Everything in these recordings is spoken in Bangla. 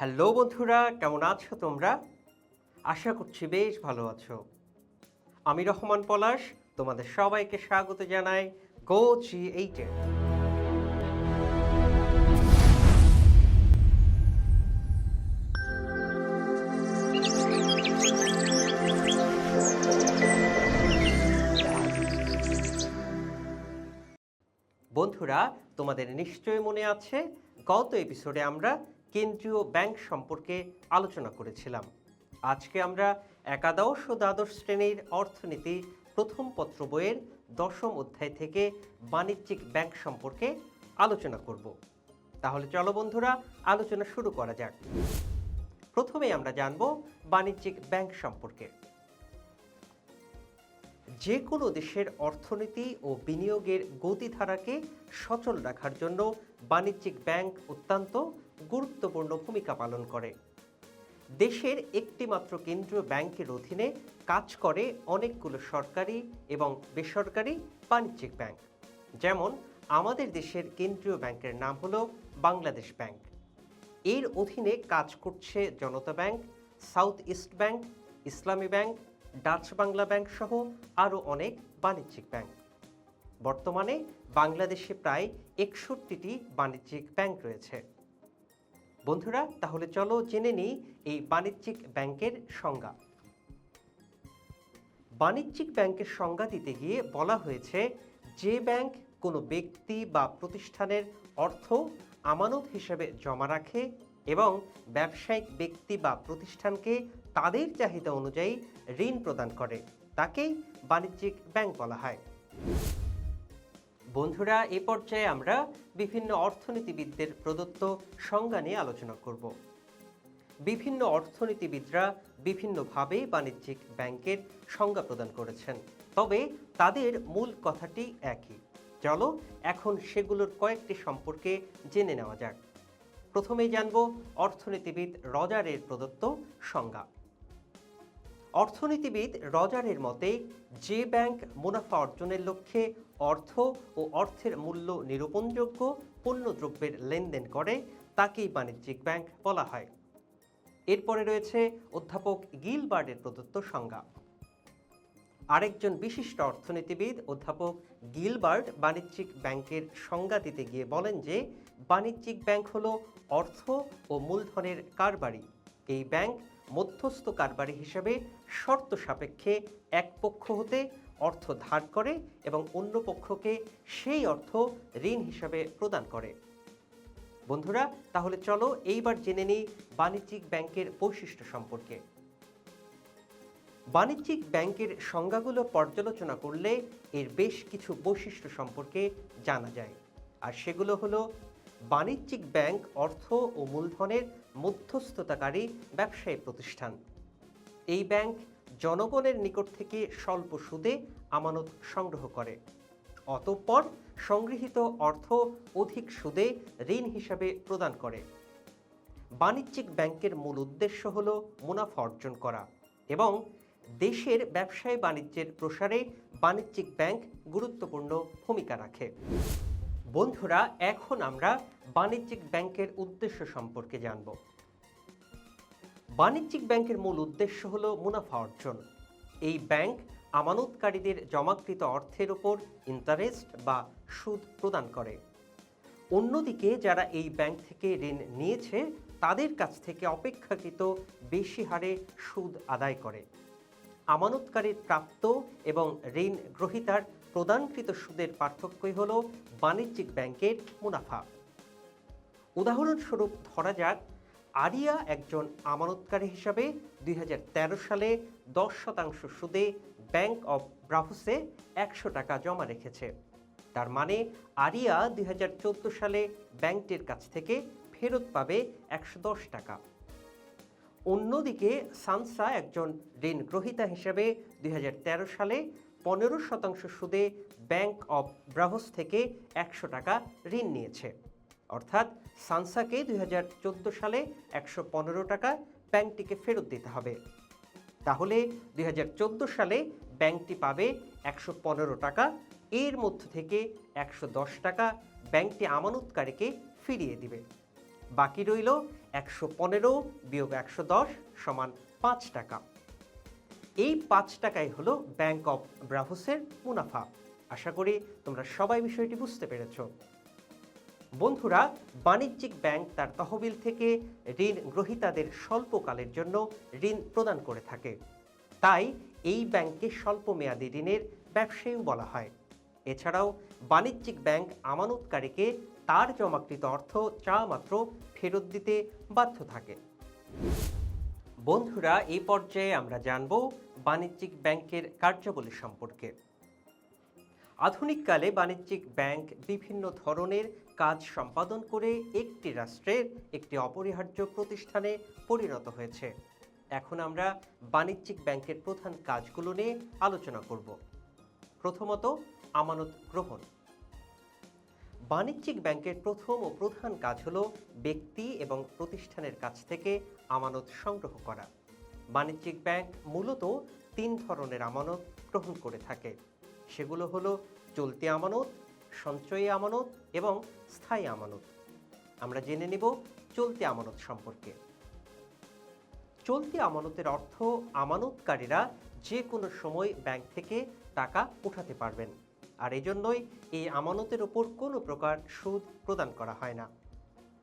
হ্যালো বন্ধুরা, কেমন আছো তোমরা? আশা করছি বেশ ভালো আছো। আমি রহমান পলাশ, তোমাদের সবাইকে স্বাগত জানাই গো জি এইটে বন্ধুরা, তোমাদের নিশ্চয়ই মনে আছে, গত এপিসোডে আমরা কেন্দ্রীয় ব্যাংক সম্পর্কে আলোচনা করেছিলাম। আজকে আমরা একাদশ ও দ্বাদশ শ্রেণির অর্থনীতি প্রথম পত্র বইয়ের দশম অধ্যায় থেকে বাণিজ্যিক ব্যাংক সম্পর্কে আলোচনা করব। তাহলে চলো বন্ধুরা, আলোচনা শুরু করা যাক। প্রথমে আমরা জানব বাণিজ্যিক ব্যাংক সম্পর্কে। যে কোনো দেশের অর্থনীতি ও বিনিয়োগের গতিধারাকে সচল রাখার জন্য বাণিজ্যিক ব্যাংক অত্যন্ত গুরুত্বপূর্ণ ভূমিকা পালন করে। দেশের একটিমাত্র কেন্দ্রীয় ব্যাংকের অধীনে কাজ করে অনেকগুলো সরকারি এবং বেসরকারি বাণিজ্যিক ব্যাংক। যেমন আমাদের দেশের কেন্দ্রীয় ব্যাংকের নাম হলো বাংলাদেশ ব্যাংক। এর অধীনে কাজ করছে Janata bank, south east bank, Islami bank, Dutch Bangla bank সহ আরও অনেক বাণিজ্যিক ব্যাংক। বর্তমানে বাংলাদেশে প্রায় একষট্টিটি বাণিজ্যিক ব্যাংক রয়েছে। বন্ধুরা, তাহলে চলো জেনে নিই এই বাণিজ্যিক ব্যাংকের সংজ্ঞা। বাণিজ্যিক ব্যাংকের সংজ্ঞা দিতে গিয়ে বলা হয়েছে, যে ব্যাংক কোনো ব্যক্তি বা প্রতিষ্ঠানের অর্থ আমানত হিসেবে জমা রাখে এবং ব্যবসায়িক ব্যক্তি বা প্রতিষ্ঠানকে তাদের চাহিদা অনুযায়ী ঋণ প্রদান করে, তাকেই বাণিজ্যিক ব্যাংক বলা হয়। বন্ধুরা, এ পর্যায়ে আমরা বিভিন্ন অর্থনীতিবিদদের প্রদত্ত সংজ্ঞা নিয়ে আলোচনা করব। বিভিন্ন অর্থনীতিবিদরা বিভিন্নভাবে বাণিজ্যিক ব্যাংকের সংজ্ঞা প্রদান করেছেন, তবে তাদের মূল কথাটি একই। চলো এখন সেগুলোর কয়েকটি সম্পর্কে জেনে নেওয়া যাক। প্রথমেই জানব অর্থনীতিবিদ রজারের প্রদত্ত সংজ্ঞা। অর্থনীতিবিদ রজারের মতে, যে ব্যাংক মুনাফা অর্জনের লক্ষ্যে অর্থ ও অর্থের মূল্য নিরূপণযোগ্য পণ্যদ্রব্যের লেনদেন করে, তাকেই বাণিজ্যিক ব্যাংক বলা হয়। এরপরে রয়েছে অধ্যাপক গিলবার্ডের প্রদত্ত সংজ্ঞা। আরেকজন বিশিষ্ট অর্থনীতিবিদ অধ্যাপক গিলবার্ট বাণিজ্যিক ব্যাংকের সংজ্ঞা দিতে গিয়ে বলেন যে, বাণিজ্যিক ব্যাংক হলো অর্থ ও মূলধনের কারবারি। এই ব্যাংক মধ্যস্থ কারবারি হিসাবে শর্ত সাপেক্ষে এক পক্ষ হতে অর্থ ধার করে এবং অন্য পক্ষকে সেই অর্থ ঋণ হিসাবে প্রদান করে। বন্ধুরা, তাহলে চলো এইবার জেনে নিই বাণিজ্যিক ব্যাংকের বৈশিষ্ট্য সম্পর্কে। বাণিজ্যিক ব্যাংকের সংজ্ঞাগুলো পর্যালোচনা করলে এর বেশ কিছু বৈশিষ্ট্য সম্পর্কে জানা যায়। আর সেগুলো হলো বাণিজ্যিক ব্যাংক, অর্থ ও মূলধনের মধ্যস্থতাকারী ব্যবসায়ী প্রতিষ্ঠান। এই ব্যাংক জনগণের নিকট থেকে স্বল্প সুদে আমানত সংগ্রহ করে। অতঃপর সংগৃহীত অর্থ অধিক সুদে ঋণ হিসাবে প্রদান করে। বাণিজ্যিক ব্যাংকের মূল উদ্দেশ্য হল মুনাফা অর্জন করা এবং দেশের ব্যবসায় বাণিজ্যের প্রসারে বাণিজ্যিক ব্যাংক গুরুত্বপূর্ণ ভূমিকা রাখে। বন্ধুরা, এখন আমরা বাণিজ্যিক ব্যাংকের উদ্দেশ্য সম্পর্কে জানব। বাণিজ্যিক ব্যাংকের মূল উদ্দেশ্য হল মুনাফা অর্জন। এই ব্যাংক আমানতকারীদের জমাকৃত অর্থের ওপর ইন্টারেস্ট বা সুদ প্রদান করে। অন্যদিকে, যারা এই ব্যাংক থেকে ঋণ নিয়েছে, তাদের কাছ থেকে অপেক্ষাকৃত বেশি হারে সুদ আদায় করে। আমানতকারীর প্রাপ্ত এবং ঋণ গ্রহীতার প্রদানকৃত সুদের পার্থক্যই হল বাণিজ্যিক ব্যাংকের মুনাফা। উদাহরণস্বরূপ ধরা যাক, আরিয়া একজন আমানতকারী হিসাবে দুই হাজার তেরো সালে দশ শতাংশ সুদে ব্যাংক অব ব্রাভোসে একশো টাকা জমা রেখেছে। তার মানে আরিয়া দুই হাজার চোদ্দ সালে ব্যাংকটির কাছ থেকে ফেরত পাবে একশো দশ টাকা। অন্যদিকে সানসা একজন ঋণ গ্রহীতা হিসেবে দুই সালে পনেরো শতাংশ সুদে ব্যাংক অব ব্রাভোস থেকে একশো টাকা ঋণ নিয়েছে। অর্থাৎ সানসাকে দুই হাজার চোদ্দ সালে একশো পনেরো টাকা ব্যাংকটিকে ফেরত দিতে হবে। তাহলে দুই হাজার চোদ্দ সালে ব্যাংকটি পাবে একশো পনেরো টাকা, এর মধ্য থেকে একশো দশ টাকা ব্যাংকটি আমানতকারীকে ফিরিয়ে দিবে। বাকি রইল একশো পনেরো বিয়োগ একশো দশ সমান পাঁচ টাকা। এই পাঁচ টাকাই হলো ব্যাংক অফ ব্রাভোসের মুনাফা। আশা করি তোমরা সবাই বিষয়টি বুঝতে পেরেছ। বন্ধুরা, বাণিজ্যিক ব্যাংক তার তহবিল থেকে ঋণ গ্রহীতাদের স্বল্পকালের জন্য ঋণ প্রদান করে থাকে। তাই এই ব্যাংককে স্বল্প মেয়াদী ঋণের ব্যবসায়ীও বলা হয়। এছাড়াও বাণিজ্যিক ব্যাংক আমানতকারীকে তার জমাকৃত অর্থ চা মাত্র ফেরত দিতে বাধ্য থাকে। বন্ধুরা এই পর্যায়ে আমরা জানব বাণিজ্যিক ব্যাংকের কার্যাবলী সম্পর্কে। আধুনিককালে বাণিজ্যিক ব্যাংক বিভিন্ন ধরনের কাজ সম্পাদন করে একটি রাষ্ট্রের একটি অপরিহার্য প্রতিষ্ঠানে পরিণত হয়েছে। এখন আমরা বাণিজ্যিক ব্যাংকের প্রধান কাজগুলো নিয়ে আলোচনা করব। প্রথমত, আমানত গ্রহণ। বাণিজ্যিক ব্যাংকের প্রথম ও প্রধান কাজ হলো ব্যক্তি এবং প্রতিষ্ঠানের কাছ থেকে আমানত সংগ্রহ করা। বাণিজ্যিক ব্যাংক মূলত তিন ধরনের আমানত গ্রহণ করে থাকে। সেগুলো হলো চলতি আমানত, সঞ্চয়ী আমানত এবং স্থায়ী আমানত। আমরা জেনে নেব চলতি আমানত সম্পর্কে। চলতি আমানতের অর্থ আমানতকারীরা যে কোনো সময় ব্যাংক থেকে টাকা উঠাতে পারবেন। আর এজন্যই এই আমানতের ওপর কোনো প্রকার সুদ প্রদান করা হয় না।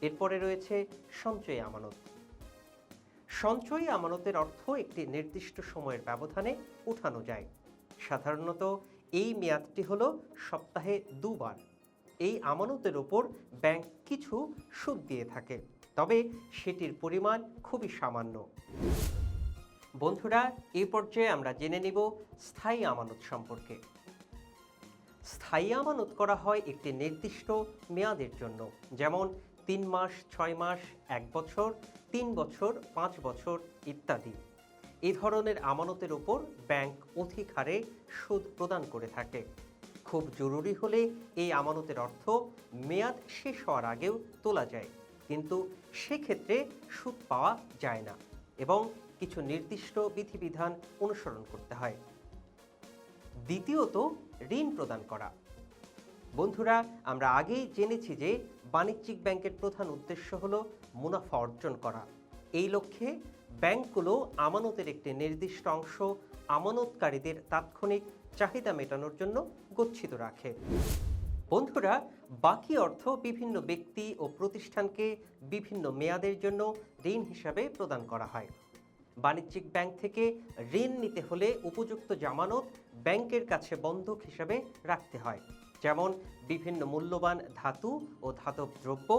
এরপরে রয়েছে সঞ্চয়ী আমানত। সঞ্চয়ী আমানতের অর্থ একটি নির্দিষ্ট সময়ের ব্যবধানে উঠানো যায়। সাধারণত এই মেয়াদটি হল সপ্তাহে দুবার। এই আমানতের ওপর ব্যাংক কিছু সুদ দিয়ে থাকে, তবে সেটির পরিমাণ খুবই সামান্য। বন্ধুরা এই পর্যায়ে আমরা জেনে নিব স্থায়ী আমানত সম্পর্কে। স্থায়ী আমানত করা হয় একটি নির্দিষ্ট মেয়াদের জন্য, যেমন তিন মাস, ছয় মাস, এক বছর, তিন বছর, পাঁচ বছর ইত্যাদি। এ ধরনের আমানতের ওপর ব্যাংক অধিক হারে সুদ প্রদান করে থাকে। খুব জরুরি হলে এই আমানতের অর্থ মেয়াদ শেষ হওয়ার আগেও তোলা যায়, কিন্তু সেক্ষেত্রে সুদ পাওয়া যায় না এবং কিছু নির্দিষ্ট বিধিবিধান অনুসরণ করতে হয়। দ্বিতীয়ত, ঋণ প্রদান করা। বন্ধুরা, আমরা আগেই জেনেছি যে বাণিজ্যিক ব্যাংকের প্রধান উদ্দেশ্য হল মুনাফা অর্জন করা। এই লক্ষ্যে ব্যাংকগুলো আমানতের একটি নির্দিষ্ট অংশ আমানতকারীদের তাৎক্ষণিক চাহিদা মেটানোর জন্য গচ্ছিত রাখে। বন্ধুরা, বাকি অর্থ বিভিন্ন ব্যক্তি ও প্রতিষ্ঠানকে বিভিন্ন মেয়াদের জন্য ঋণ হিসাবে প্রদান করা হয়। বাণিজ্যিক ব্যাংক থেকে ঋণ নিতে হলে উপযুক্ত জামানত ব্যাংকের কাছে বন্ধক হিসাবে রাখতে হয়। যেমন বিভিন্ন মূল্যবান ধাতু ও ধাতব দ্রব্য,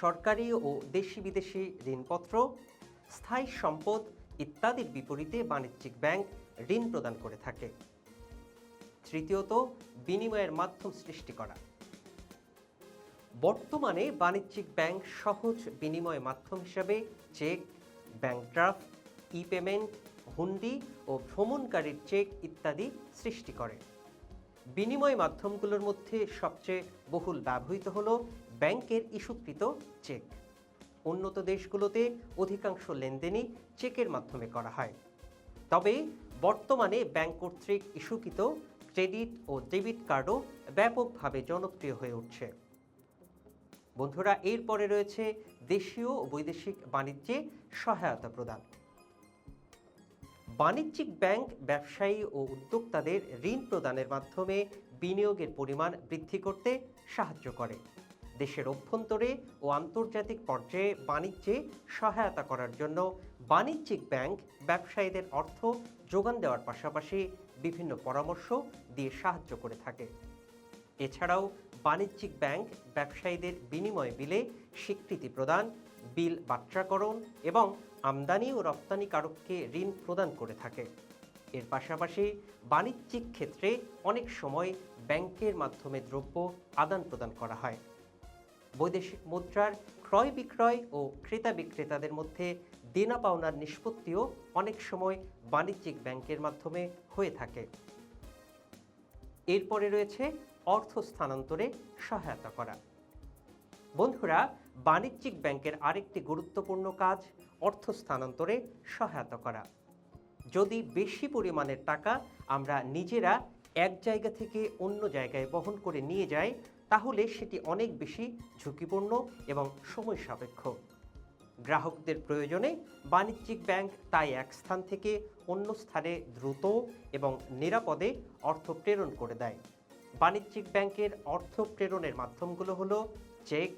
সরকারি ও দেশি বিদেশি ঋণপত্র, স্থায়ী সম্পদ ইত্যাদির বিপরীতে বাণিজ্যিক ব্যাংক ঋণ প্রদান করে থাকে। তৃতীয়ত, বিনিময়ের মাধ্যম সৃষ্টি করা। বর্তমানে বাণিজ্যিক ব্যাংক সহজ বিনিময় মাধ্যম হিসাবে cheque, bank draft e payment হুন্ডি ও ভ্রমণকারীর চেক ইত্যাদি সৃষ্টি করে। বিনিময় মাধ্যমগুলোর মধ্যে সবচেয়ে বহুল ব্যবহৃত হল ব্যাংকের ইস্যুকৃত চেক। উন্নত দেশগুলোতে অধিকাংশ লেনদেনই চেকের মাধ্যমে করা হয়। তবে বর্তমানে ব্যাংক কর্তৃক ইস্যুকৃত ক্রেডিট ও ডেবিট কার্ডও ব্যাপকভাবে জনপ্রিয় হয়ে উঠছে। বন্ধুরা, এরপরে রয়েছে দেশীয় ও বৈদেশিক বাণিজ্যে সহায়তা প্রদান। বাণিজ্যিক ব্যাংক, ব্যবসায়ী ও উদ্যোক্তাদের ঋণ প্রদানের মাধ্যমে বিনিয়োগের পরিমাণ বৃদ্ধি করতে সাহায্য করে। দেশের অভ্যন্তরে ও আন্তর্জাতিক পর্যায়ে বাণিজ্যে সহায়তা করার জন্য বাণিজ্যিক ব্যাংক ব্যবসায়ীদের অর্থ যোগান দেওয়ার পাশাপাশি বিভিন্ন পরামর্শ দিয়ে সাহায্য করে থাকে। এছাড়াও বাণিজ্যিক ব্যাংক ব্যবসায়ীদের বিনিময় বিলে স্বীকৃতি প্রদান, বিল বাট্রাকরণ এবং আমদানি ও রপ্তানিকারককে ঋণ প্রদান করে থাকে। এর পাশাপাশি বাণিজ্যিক ক্ষেত্রে অনেক সময় ব্যাংকের মাধ্যমে দ্রব্য আদান প্রদান করা হয়। বৈদেশিক মুদ্রার ক্রয় বিক্রয় ও ক্রেতা বিক্রেতাদের মধ্যে দেনা পাওনার নিষ্পত্তিও অনেক সময় বাণিজ্যিক ব্যাংকের মাধ্যমে হয়ে থাকে। এরপরে রয়েছে অর্থ স্থানান্তরে সহায়তা করা। বন্ধুরা বাণিজ্যিক ব্যাংকের আরেকটি গুরুত্বপূর্ণ কাজ, অর্থ স্থানান্তরে সহায়তা করা। যদি বেশি পরিমাণের টাকা আমরা নিজেরা এক জায়গা থেকে অন্য জায়গায় বহন করে নিয়ে যাই, তাহলে সেটি অনেক বেশি ঝুঁকিপূর্ণ এবং সময় সাপেক্ষ। গ্রাহকদের প্রয়োজনে বাণিজ্যিক ব্যাংক তাই এক স্থান থেকে অন্য স্থানে দ্রুত এবং নিরাপদে অর্থ প্রেরণ করে দেয়। বাণিজ্যিক ব্যাংকের অর্থ প্রেরণের মাধ্যমগুলো হলো cheque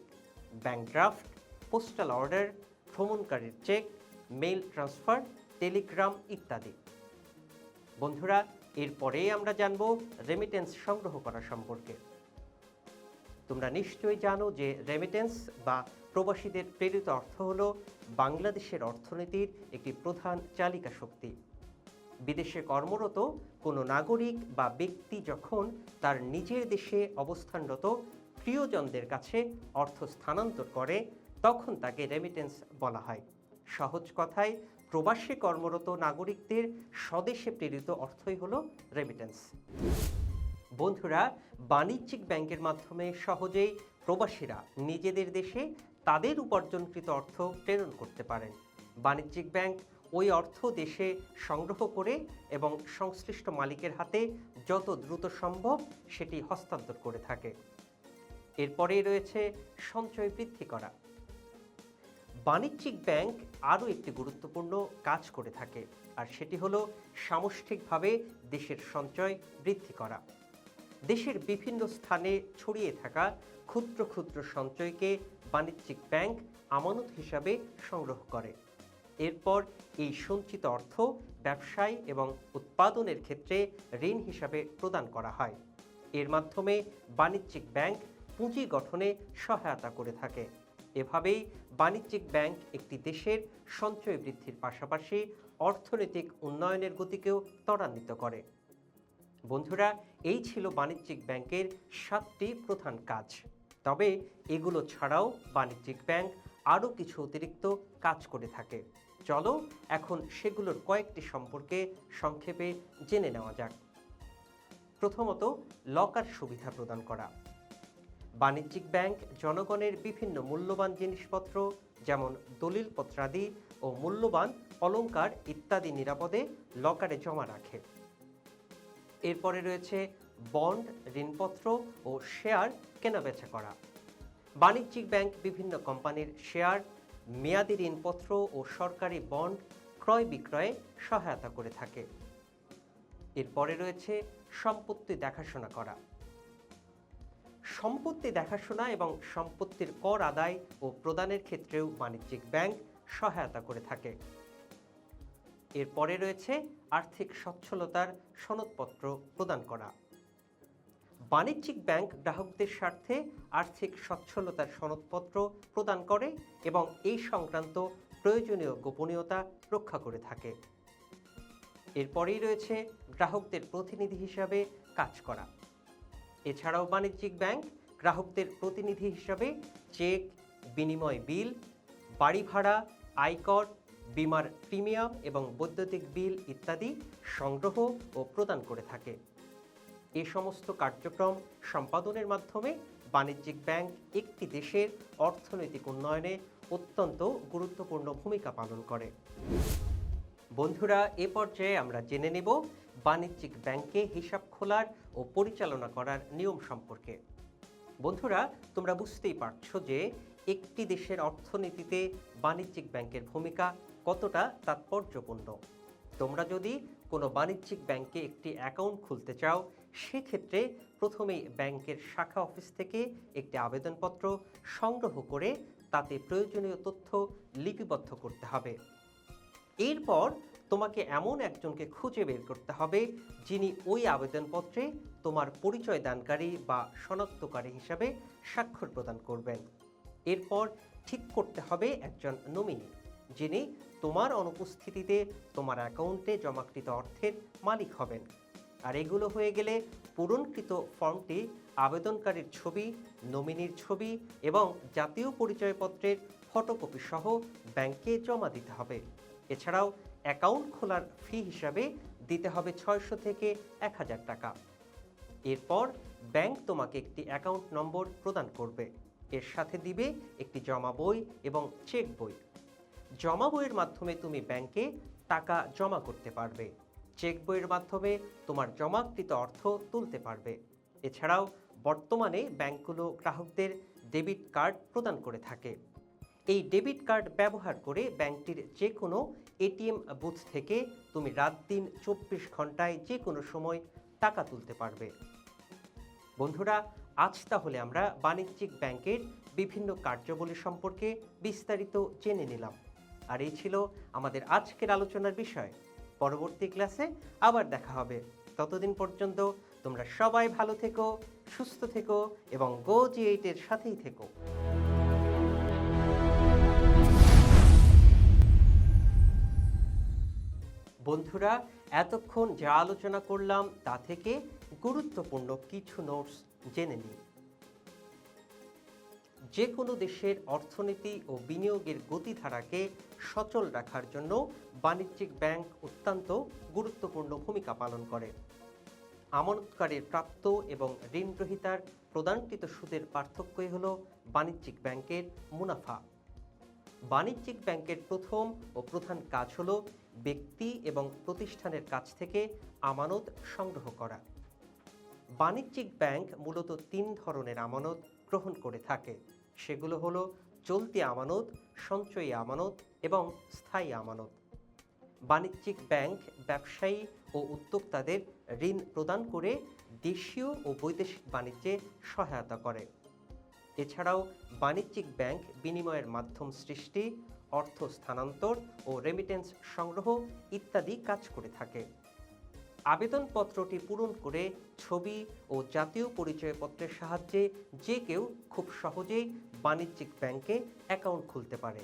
bank draft postal order ভ্রমণকারীর cheque mail transfer telegram ইত্যাদি। বন্ধুরা, এরপরেই আমরা জানব রেমিটেন্স সংগ্রহ করা সম্পর্কে। তোমরা নিশ্চয়ই জানো যে রেমিটেন্স বা প্রবাসীদের প্রেরিত অর্থ হল বাংলাদেশের অর্থনীতির একটি প্রধান চালিকা শক্তি। বিদেশে কর্মরত কোনো নাগরিক বা ব্যক্তি যখন তার নিজের দেশে অবস্থানরত প্রিয়জনদের কাছে অর্থ স্থানান্তর করে, তখন তাকে রেমিটেন্স বলা হয়। সহজ কথায়, প্রবাসে কর্মরত নাগরিকদের স্বদেশে প্রেরিত অর্থই হলো রেমিটেন্স বন্ধুরা, বাণিজ্যিক ব্যাংকের মাধ্যমে সহজেই প্রবাসীরা নিজেদের দেশে তাদের উপার্জনকৃত অর্থ প্রেরণ করতে পারেন। বাণিজ্যিক ব্যাংক ওই অর্থ দেশে সংগ্রহ করে এবং সংশ্লিষ্ট মালিকের হাতে যত দ্রুত সম্ভব সেটি হস্তান্তর করে থাকে। এরপরেই রয়েছে সঞ্চয় বৃদ্ধি করা। বাণিজ্যিক ব্যাংক আরও একটি গুরুত্বপূর্ণ কাজ করে থাকে, আর সেটি হলো সামষ্টিকভাবে দেশের সঞ্চয় বৃদ্ধি করা। দেশের বিভিন্ন স্থানে ছড়িয়ে থাকা ক্ষুদ্র ক্ষুদ্র সঞ্চয়কে বাণিজ্যিক ব্যাংক আমানত হিসাবে সংগ্রহ করে। এরপর এই সঞ্চিত অর্থ ব্যবসায় এবং উৎপাদনের ক্ষেত্রে ঋণ হিসাবে প্রদান করা হয়। এর মাধ্যমে বাণিজ্যিক ব্যাংক পুঁজি গঠনে সহায়তা করে থাকে। এভাবেই বাণিজ্যিক ব্যাংক একটি দেশের সঞ্চয় বৃদ্ধির পাশাপাশি অর্থনৈতিক উন্নয়নের গতিকেও ত্বরান্বিত করে। বন্ধুরা, এই ছিল বাণিজ্যিক ব্যাংকের সাতটি প্রধান কাজ। তবে এগুলো ছাড়াও বাণিজ্যিক ব্যাংক আরও কিছু অতিরিক্ত কাজ করে থাকে। চলো, এখন সেগুলোর কয়েকটি সম্পর্কে সংক্ষেপে জেনে নেওয়া যাক। প্রথমত, লকার সুবিধা প্রদান করা। বাণিজ্যিক ব্যাংক জনগণের বিভিন্ন মূল্যবান জিনিসপত্র, যেমন দলিলপত্রাদি ও মূল্যবান অলংকার ইত্যাদি নিরাপদে লকারে জমা রাখে। এরপরে রয়েছে বন্ড, ঋণপত্র ও শেয়ার কেনাবেচা করা। বাণিজ্যিক ব্যাংক বিভিন্ন কোম্পানির শেয়ার, মেয়াদি ঋণপত্র ও সরকারি বন্ড ক্রয় বিক্রয়ে সহায়তা করে থাকে। এরপরে রয়েছে সম্পত্তি দেখাশোনা করা। সম্পত্তি দেখাশোনা এবং সম্পত্তির কর আদায় ও প্রদানের ক্ষেত্রেও বাণিজ্যিক ব্যাংক সহায়তা করে থাকে। এরপরে রয়েছে আর্থিক সচ্ছলতার সনদপত্র প্রদান করা। বাণিজ্যিক ব্যাংক গ্রাহকদের স্বার্থে আর্থিক সচ্ছলতার সনদপত্র প্রদান করে এবং এই সংক্রান্ত প্রয়োজনীয় গোপনীয়তা রক্ষা করে থাকে। এরপরেই রয়েছে গ্রাহকদের প্রতিনিধি হিসাবে কাজ করা। এছাড়াও বাণিজ্যিক ব্যাংক গ্রাহকদের প্রতিনিধি হিসাবে চেক, বিনিময় বিল, বাড়ি ভাড়া, আয়কর, বিমার প্রিমিয়াম এবং বৈদ্যুতিক বিল ইত্যাদি সংগ্রহ ও প্রদান করে থাকে। এ সমস্ত কার্যক্রম সম্পাদনের মাধ্যমে বাণিজ্যিক ব্যাংক একটি দেশের অর্থনৈতিক উন্নয়নে অত্যন্ত গুরুত্বপূর্ণ ভূমিকা পালন করে। বন্ধুরা, এ পর্যায়ে আমরা জেনে নেব বাণিজ্যিক ব্যাংকে হিসাব খোলার ও পরিচালনা করার নিয়ম সম্পর্কে। বন্ধুরা, তোমরা বুঝতেই পারছ যে একটি দেশের অর্থনীতিতে বাণিজ্যিক ব্যাংকের ভূমিকা কতটা তাৎপর্যপূর্ণ। তোমরা যদি কোনো বাণিজ্যিক ব্যাংকে একটি অ্যাকাউন্ট খুলতে চাও, সেক্ষেত্রে প্রথমেই ব্যাংকের শাখা অফিস থেকে একটি আবেদনপত্র সংগ্রহ করে তাতে প্রয়োজনীয় তথ্য লিপিবদ্ধ করতে হবে। এরপর তোমাকে এমন একজনকে খুঁজে বের করতে হবে যিনি ওই আবেদনপত্রে তোমার পরিচয় দানকারী বা শনাক্তকারী হিসাবে স্বাক্ষর প্রদান করবেন। এরপর ঠিক করতে হবে একজন নমিনি, যিনি তোমার অনুপস্থিতিতে তোমার অ্যাকাউন্টে জমাকৃত অর্থের মালিক হবেন। আর এগুলো হয়ে গেলে পূরণকৃত ফর্মটি আবেদনকারীর ছবি, নমিনির ছবি এবং জাতীয় পরিচয়পত্রের ফটোকপি সহ ব্যাংকে জমা দিতে হবে। এছাড়াও অ্যাকাউন্ট খোলার ফি হিসাবে দিতে হবে ছয়শো থেকে এক হাজার টাকা। এরপর ব্যাংক তোমাকে একটি অ্যাকাউন্ট নম্বর প্রদান করবে। এর সাথে দিবে একটি জমা বই এবং চেক বই। জমা বইয়ের মাধ্যমে তুমি ব্যাংকে টাকা জমা করতে পারবে। চেক বইয়ের মাধ্যমে তোমার জমাকৃত অর্থ তুলতে পারবে। এছাড়াও বর্তমানে ব্যাংকগুলো গ্রাহকদের ডেবিট কার্ড প্রদান করে থাকে। এই ডেবিট কার্ড ব্যবহার করে ব্যাংকটির যে কোনো এটিএম বুথ থেকে তুমি রাত দিন চব্বিশ ঘন্টায় যে কোনো সময় টাকা তুলতে পারবে। বন্ধুরা, আজ তাহলে আমরা বাণিজ্যিক ব্যাংকের বিভিন্ন কার্যাবলী সম্পর্কে বিস্তারিত জেনে নিলাম। আর এই ছিল আমাদের আজকের আলোচনার বিষয়। পরবর্তী ক্লাসে আবার দেখা হবে। ততদিন পর্যন্ত তোমরা সবাই ভালো থেকো, সুস্থ থেকো এবং গো জি এইটের সাথেই থেকো। বন্ধুরা, এতক্ষণ যা আলোচনা করলাম তা থেকে গুরুত্বপূর্ণ কিছু নোটস জেনে নিই যে কোনো দেশের অর্থনীতি ও বিনিয়োগের গতিধারাকে সচল রাখার জন্য বাণিজ্যিক ব্যাংক অত্যন্ত গুরুত্বপূর্ণ ভূমিকা পালন করে। আমানতকারীর প্রাপ্ত এবং ঋণগ্রহীতার প্রদানকৃত সুদের পার্থক্যই হল বাণিজ্যিক ব্যাংকের মুনাফা। বাণিজ্যিক ব্যাংকের প্রথম ও প্রধান কাজ হল ব্যক্তি এবং প্রতিষ্ঠানের কাছ থেকে আমানত সংগ্রহ করা। বাণিজ্যিক ব্যাংক মূলত তিন ধরনের আমানত গ্রহণ করে থাকে। সেগুলো হলো চলতি আমানত, সঞ্চয়ী আমানত এবং স্থায়ী আমানত। বাণিজ্যিক ব্যাংক ব্যবসায়ী ও উদ্যোক্তাদের ঋণ প্রদান করে দেশীয় ও বৈদেশিক বাণিজ্যে সহায়তা করে। এছাড়াও বাণিজ্যিক ব্যাংক বিনিময়ের মাধ্যম সৃষ্টি অর্থ স্থানান্তর ও রেমিটেন্স সংগ্রহ ইত্যাদি কাজ করে থাকে। আবেদনপত্রটি পূরণ করে ছবি ও জাতীয় পরিচয়পত্রের সাহায্যে যে কেউ খুব সহজেই বাণিজ্যিক ব্যাংকে অ্যাকাউন্ট খুলতে পারে।